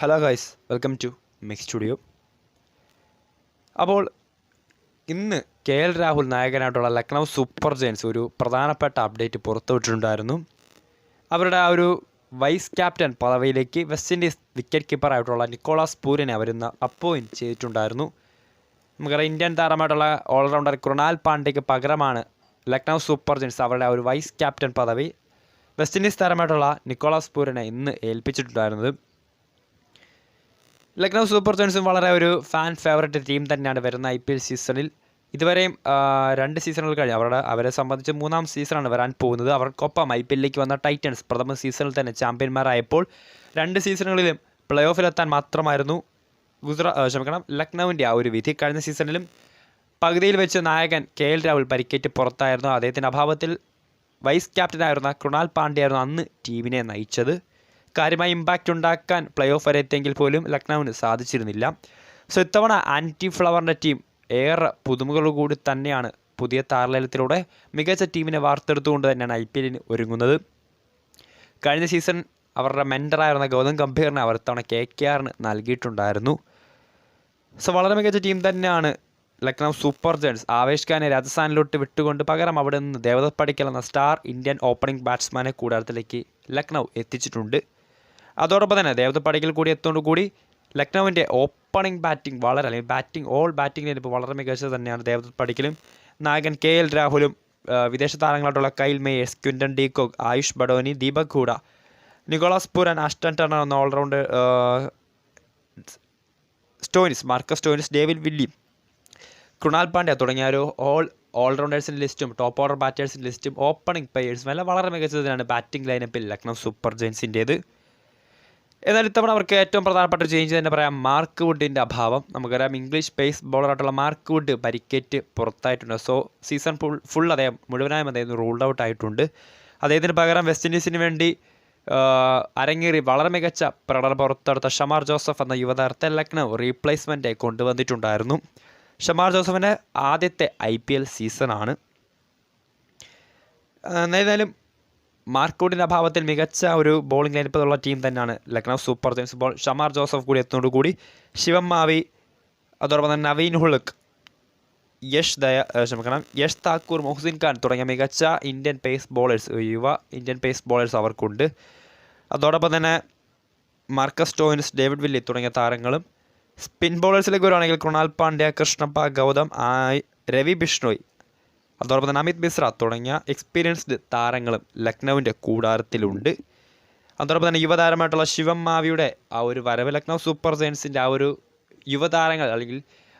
Hello guys welcome to mix studio അപ്പോൾ ഇന്ന് K L Rahul നായകനായിട്ടുള്ള ലക്നൗ സൂപ്പർ ജയൻസ് ഒരു പ്രധാനപ്പെട്ട അപ്ഡേറ്റ് പുറത്തുവിട്ടിട്ടുണ്ടായിരുന്നു. അവരുടെ ആ ഒരു വൈസ് ക്യാപ്റ്റൻ പദവിയിലേക്ക് വെസ്റ്റ് ഇൻഡീസ് വിക്കറ്റ് കീപ്പറായിട്ടുള്ള നിക്കോളാസ് പൂരിനെ അവരിന്ന് അപ്പോയിന്റ് ചെയ്തിട്ടുണ്ടായിരുന്നു. നമുക്കറിയാം ഇന്ത്യൻ താരമായിട്ടുള്ള ഓൾറൗണ്ടർ കൃണാൽ പാണ്ഡ്യയ്ക്ക് പകരമാണ് ലക്നൗ സൂപ്പർ ജയൻസ് അവരുടെ ഒരു വൈസ് ക്യാപ്റ്റൻ പദവി. വെസ്റ്റ് ഇൻഡീസ് താരമായിട്ടുള്ള നിക്കോളാസ് പൂരിനെ ഇന്ന് ഏൽപ്പിച്ചിട്ടുണ്ടായിരുന്നത്. ലക്നൗ സൂപ്പർ ജോൺസും വളരെ ഒരു ഫാൻ ഫേവററ്റ് ടീം തന്നെയാണ് വരുന്ന ഐ പി എൽ സീസണിൽ. ഇതുവരെയും രണ്ട് സീസണുകൾ കഴിഞ്ഞു. അവരുടെ അവരെ സംബന്ധിച്ച് മൂന്നാം സീസണാണ് വരാൻ പോകുന്നത്. അവർക്കൊപ്പം ഐ പി എല്ലിലേക്ക് വന്ന ടൈറ്റൻസ് പ്രഥമ സീസണിൽ തന്നെ ചാമ്പ്യന്മാരായപ്പോൾ രണ്ട് സീസണുകളിലും പ്ലേ ഓഫിലെത്താൻ മാത്രമായിരുന്നു ഗുജറാ ക്ഷമിക്കണം ലക്നൗവിന്റെ ആ ഒരു വിധി. കഴിഞ്ഞ സീസണിലും പകുതിയിൽ വെച്ച് നായകൻ കെ എൽ രാഹുൽ പരിക്കേറ്റ് പുറത്തായിരുന്നു. അദ്ദേഹത്തിന്റെ അഭാവത്തിൽ വൈസ് ക്യാപ്റ്റനായിരുന്ന കൃണാൽ പാണ്ഡ്യയായിരുന്നു അന്ന് ടീമിനെ നയിച്ചത്. കാര്യമായി ഇമ്പാക്റ്റ് ഉണ്ടാക്കാൻ പ്ലേ ഓഫ് വരെ എത്തിയെങ്കിൽ പോലും ലക്നൌവിന് സാധിച്ചിരുന്നില്ല. സോ ഇത്തവണ ആന്റി ഫ്ലവറിന്റെ ടീം ഏറെ പുതുമകളോടുകൂടി തന്നെയാണ് പുതിയ താരലേലത്തിലൂടെ മികച്ച ടീമിനെ വാർത്തെടുത്തുകൊണ്ട് തന്നെയാണ് ഐ പി എല്ലിന് ഒരുങ്ങുന്നത്. കഴിഞ്ഞ സീസൺ അവരുടെ മെന്ററായിരുന്ന ഗൗതം ഗംഭീറിനെ അവർ ഇത്തവണ കെ കെ ആറിന് നൽകിയിട്ടുണ്ടായിരുന്നു. സോ വളരെ മികച്ച ടീം തന്നെയാണ് ലക്നൗ സൂപ്പർ ജയൻസ് ആവേശ് ഖാനെ രാജസ്ഥാനിലോട്ട് വിട്ടുകൊണ്ട് പകരം അവിടെ നിന്ന് ദേവദത്ത് പടിക്കൽ എന്ന സ്റ്റാർ ഇന്ത്യൻ ഓപ്പണിംഗ് ബാറ്റ്സ്മാനെ കൂടാരത്തിലേക്ക് ലക്നൗ എത്തിച്ചിട്ടുണ്ട്. അതോടൊപ്പം തന്നെ ദേവദത്ത് പടിക്കൽ കൂടി എത്തുകൊണ്ട് കൂടി ലക്നൌവിന്റെ ഓപ്പണിംഗ് ബാറ്റിംഗ് വളരെ അല്ലെങ്കിൽ ബാറ്റിംഗ് ഓൾ ബാറ്റിംഗിൽ ഇപ്പോൾ വളരെ മികച്ചത് തന്നെയാണ് ദേവദത്ത് പടിക്കലും. നായകൻ കെ എൽ രാഹുലും വിദേശ താരങ്ങളായിട്ടുള്ള Kyle Mayers Quinton de Kock Ayush Badoni Deepak Hooda Nicholas Pooran Ashton Turner എന്ന all round Stoinis Marcus Stoinis David Willey Krunal Pandya തുടങ്ങിയ ഒരു ഓൾ ഓൾറൗണ്ടേഴ്സിന്റെ ലിസ്റ്റും ടോപ്പ് ഓർഡർ ബാറ്റേഴ്സിന്റെ ലിസ്റ്റും ഓപ്പണിംഗ് പ്ലെയേഴ്സും എല്ലാം വളരെ മികച്ചതിനാണ് ബാറ്റിംഗ് ലൈനപ്പിൽ ലക്നൗ സൂപ്പർ ജയൻസിന്റേത് എന്നാൽ ഇത്തവണ അവർക്ക് ഏറ്റവും പ്രധാനപ്പെട്ട ഒരു ചേഞ്ച് തന്നെ പറയാം. മാർക്ക് വുഡിന്റെ അഭാവം. നമുക്കറിയാം ഇംഗ്ലീഷ് പേസ് ബോളറായിട്ടുള്ള മാർക്ക് വുഡ് പരിക്കേറ്റ് പുറത്തായിട്ടുണ്ട്. സോ സീസൺ ഫുൾ ഫുൾ അദ്ദേഹം മുഴുവനായും അദ്ദേഹം റൂൾഡ് ഔട്ട് ആയിട്ടുണ്ട്. അദ്ദേഹത്തിന് പകരം വെസ്റ്റ് ഇൻഡീസിന് വേണ്ടി അരങ്ങേറി വളരെ മികച്ച പ്രകടനം പുറത്തെടുത്ത ഷമാർ ജോസഫ് എന്ന യുവതാരത്തെ ലക്നൗ റീപ്ലേസ്മെന്റായി കൊണ്ടുവന്നിട്ടുണ്ടായിരുന്നു. ഷമാർ ജോസഫിന്റെ ആദ്യത്തെ ഐ പി എൽ സീസണാണ് എന്തായാലും മാർക്കോട്ടിന്റെ അഭാവത്തിൽ മികച്ച ഒരു ബോളിംഗ് ലൈനപ്പുള്ള ടീം തന്നെയാണ് Lucknow super giants ball Shamar Joseph കൂടി എത്തുന്നതോടുകൂടി ശിവം മാവി അതോടൊപ്പം തന്നെ നവീൻ ഹുളുക്ക് യഷ് ദയ ക്ഷമിക്കണം യഷ് താക്കൂർ മൊഹ്സിൻ ഖാൻ തുടങ്ങിയ മികച്ച ഇന്ത്യൻ പേസ് ബോളേഴ്സ് യുവ ഇന്ത്യൻ പേസ് ബോളേഴ്സ് അവർക്കുണ്ട്. അതോടൊപ്പം തന്നെ മാർക്കസ് ടോയിൻസ് ഡേവിഡ് വില്ലി തുടങ്ങിയ താരങ്ങളും. സ്പിൻ ബോളേഴ്സിലേക്ക് വരുവാണെങ്കിൽ കൃണാൽ പാണ്ഡ്യ കൃഷ്ണപ്പ ഗൗതം രവി ബിഷ്ണോയ് അതോടൊപ്പം തന്നെ അമിത് മിശ്ര തുടങ്ങിയ എക്സ്പീരിയൻസ്ഡ് താരങ്ങളും ലക്നൗവിന്റെ കൂടാരത്തിലുണ്ട്. അതോടൊപ്പം തന്നെ യുവതാരമായിട്ടുള്ള ശിവം മാവിയുടെ ആ ഒരു വരവ് ലക്നൗ സൂപ്പർ ജയൻസിന്റെ ആ ഒരു യുവതാരങ്ങൾ അല്ലെങ്കിൽ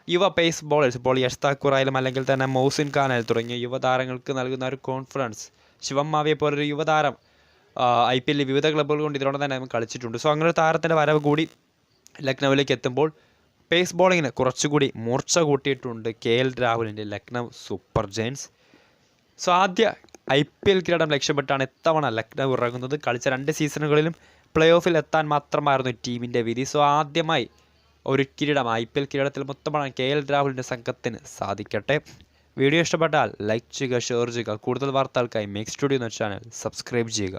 യുവ പേസ് ബോളേഴ്സ് ഇപ്പോൾ യഷ് താക്കൂർ ആയാലും അല്ലെങ്കിൽ തന്നെ മൗസിൻ ഖാൻ ആയാലും തുടങ്ങിയ യുവതാരങ്ങൾക്ക് നൽകുന്ന ഒരു കോൺഫിഡൻസ് ശിവം മാവിയെ പോലൊരു യുവതാരം ഐ പി എല്ലിൽ വിവിധ ക്ലബ്ബുകൾ കൊണ്ട് ഇതിനോട് തന്നെ കളിച്ചിട്ടുണ്ട്. സോ അങ്ങനെ ഒരു താരത്തിന്റെ വരവ് കൂടി ലക്നൗവിലേക്ക് എത്തുമ്പോൾ പേസ് ബോളിങ്ങിന് കുറച്ചുകൂടി മൂർച്ച കൂട്ടിയിട്ടുണ്ട് കെ എൽ രാഹുലിന്റെ ലക്നൗ സൂപ്പർ ജയൻസ്. സോ ആദ്യ ഐ പി എൽ കിരീടം ലക്ഷ്യപ്പെട്ടാണ് ഇത്തവണ ലക്നൗ ഇറങ്ങുന്നത്. കളിച്ച രണ്ട് സീസണുകളിലും പ്ലേ ഓഫിൽ എത്താൻ മാത്രമായിരുന്നു ടീമിന്റെ വിധി. സോ ആദ്യമായി ഒരു കിരീടം ഐ പി എൽ കിരീടത്തിൽ മൊത്തമാണ് കെ എൽ രാഹുലിന്റെ സംഘത്തിന് സാധിക്കട്ടെ. വീഡിയോ ഇഷ്ടപ്പെട്ടാൽ ലൈക്ക് ചെയ്യുക ഷെയർ ചെയ്യുക. കൂടുതൽ വാർത്തകൾക്കായി മേക്ക് സ്റ്റുഡിയോ എന്ന ചാനൽ സബ്സ്ക്രൈബ് ചെയ്യുക.